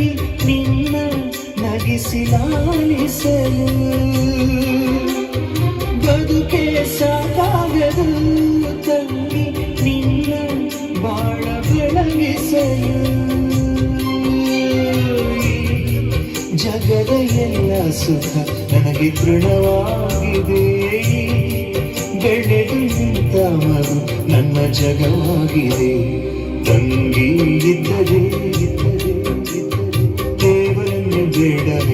ತಂಗಿ ನಿನ್ನ ನಗಿಸಿಲಾಲಿಸಲು ಬದುಕೆ ಸಾಕಾಗದು ತಂಗಿ, ನಿನ್ನ ಬಾಳ ಬೆಳಗಿಸಲು. ಜಗದ ಎಲ್ಲ ಸುಖ ನನಗೆ ತೃಣವಾಗಿದೆ. ಬೆಳೆದು ನಿಂತ ನನ್ನ ಜಗವಾಗಿದೆ. ತಂಗಿ ಇದ್ದರೆ dreamed of.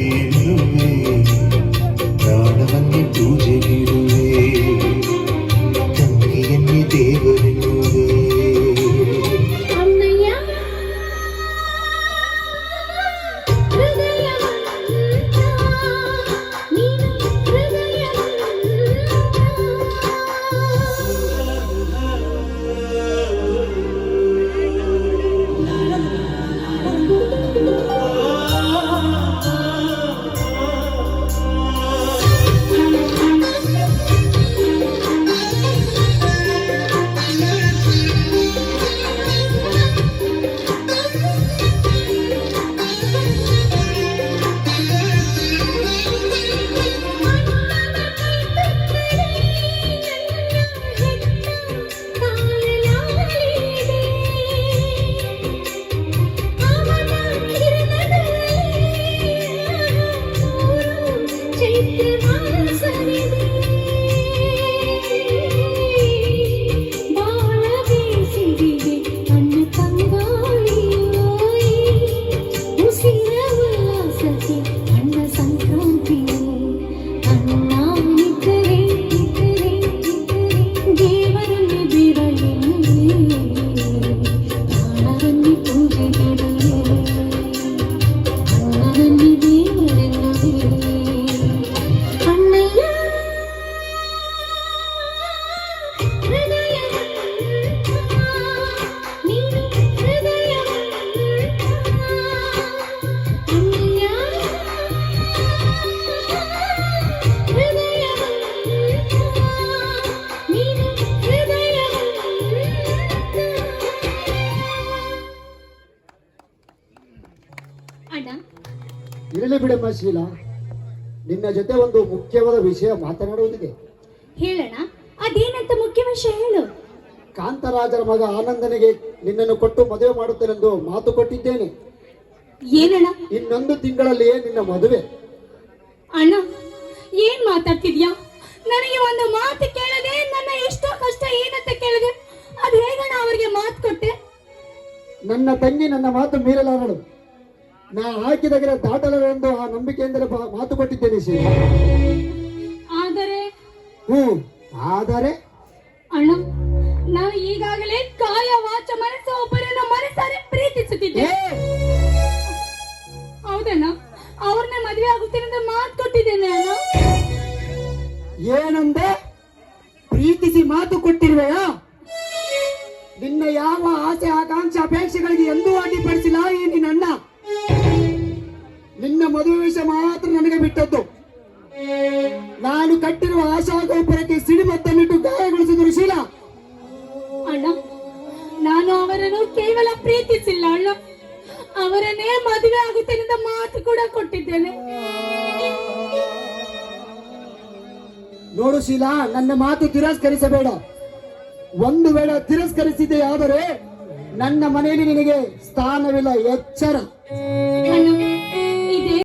ಇರಲಿ ಬಿಡಮ್ಮ ಶೀಲಾ. ನಿನ್ನ ಜೊತೆ ಒಂದು ಮುಖ್ಯವಾದ ವಿಷಯ ಮಾತನಾಡುವುದಿದೆ. ಹೇಳೋಣ ಅದೇನಂತ ಮುಖ್ಯ ವಿಷಯ ಹೇಳು. ಕಾಂತರಾಜರ ಮಗ ಆನಂದನಿಗೆ ನಿನ್ನನ್ನು ಕೊಟ್ಟು ಮದುವೆ ಮಾಡುತ್ತೇನೆಂದು ಮಾತು ಕೊಟ್ಟಿದ್ದೇನೆ. ಏನಣ್ಣ? ಇನ್ನೊಂದು ತಿಂಗಳಲ್ಲಿಯೇ ನಿನ್ನ ಮದುವೆ. ಅಣ್ಣ ಏನ್ ಮಾತಾಡ್ತಿದ್ಯಾ? ನನಗೆ ಒಂದು ಮಾತು ಕೇಳದೆ ನನ್ನ ಎಷ್ಟೋ ಕಷ್ಟ ಏನಂತ ಕೇಳಿದೆ ಅದು ಹೇಗಣ್ಣ ಅವರಿಗೆ ಮಾತು ಕೊಟ್ಟೆ? ನನ್ನ ತಂಗಿ ನನ್ನ ಮಾತು ಮೀರಲಾರಳು. ನಾ ಹಾಕಿದ ಗಿಡ ದಾಟಲವೆಂದು ಆ ನಂಬಿಕೆಯಿಂದಲೇ ಮಾತು ಕೊಟ್ಟಿದ್ದೇನೆ ಶ್ರೀ ಆದರೆ ಹ್ಮ್ ಆದರೆ ಅಣ್ಣ ನಾನು ಈಗಾಗಲೇ ಕಾಯ ವಾಚ ಮನಸ್ಸು ಒಬ್ಬರನ್ನ ಮನಸ್ಸಾರೆ ಪ್ರೀತಿಸುತ್ತಿದ್ದೆ. ಹೌದಣ್ಣ ಅವ್ರನ್ನ ಮದುವೆ ಆಗುತ್ತೇನೆ ಅಂತ ಮಾತು ಕೊಟ್ಟಿದ್ದೇನೆ ಅಣ್ಣ. ಏನಂದೆ? ಪ್ರೀತಿಸಿ ಮಾತು ಕೊಟ್ಟಿರುವೆಯಾ? ನಿನ್ನ ಯಾವ ಆಸೆ ಆಕಾಂಕ್ಷಾ ಅಪೇಕ್ಷೆಗಳಿಗೆ ಎಂದೂ ಅಡ್ಡಿಪಡಿಸಿಲ್ಲ ಈ ನಿನ್ನ ಮದುವೆ ವಿಷಯ ಮಾತ್ರ ನನಗೆ ಬಿಟ್ಟದ್ದು. ನಾನು ಕಟ್ಟಿರುವ ಆಶಾ ಗೋಪುರಕ್ಕೆ ಸಿಡಿಮತ್ತನ್ನಿಟ್ಟು ಗಾಯಗೊಳಿಸಿದರು ಶೀಲ. ಅಣ್ಣ ನಾನು ಅವರನ್ನು ಕೇವಲ ಪ್ರೀತಿಸಿಲ್ಲ ಅಣ್ಣ. ಅವರನ್ನೇ ಮದುವೆ ಆಗುತ್ತೇನೆ ಮಾತು ಕೂಡ ಕೊಟ್ಟಿದ್ದೇನೆ. ನೋಡು ಶೀಲಾ ನನ್ನ ಮಾತು ತಿರಸ್ಕರಿಸಬೇಡ. ಒಂದು ವೇಳೆ ತಿರಸ್ಕರಿಸಿದೆ ಆದರೆ ನನ್ನ ಮನೆಯಲ್ಲಿ ನಿನಗೆ ಸ್ಥಾನವಿಲ್ಲ ಎಚ್ಚರ.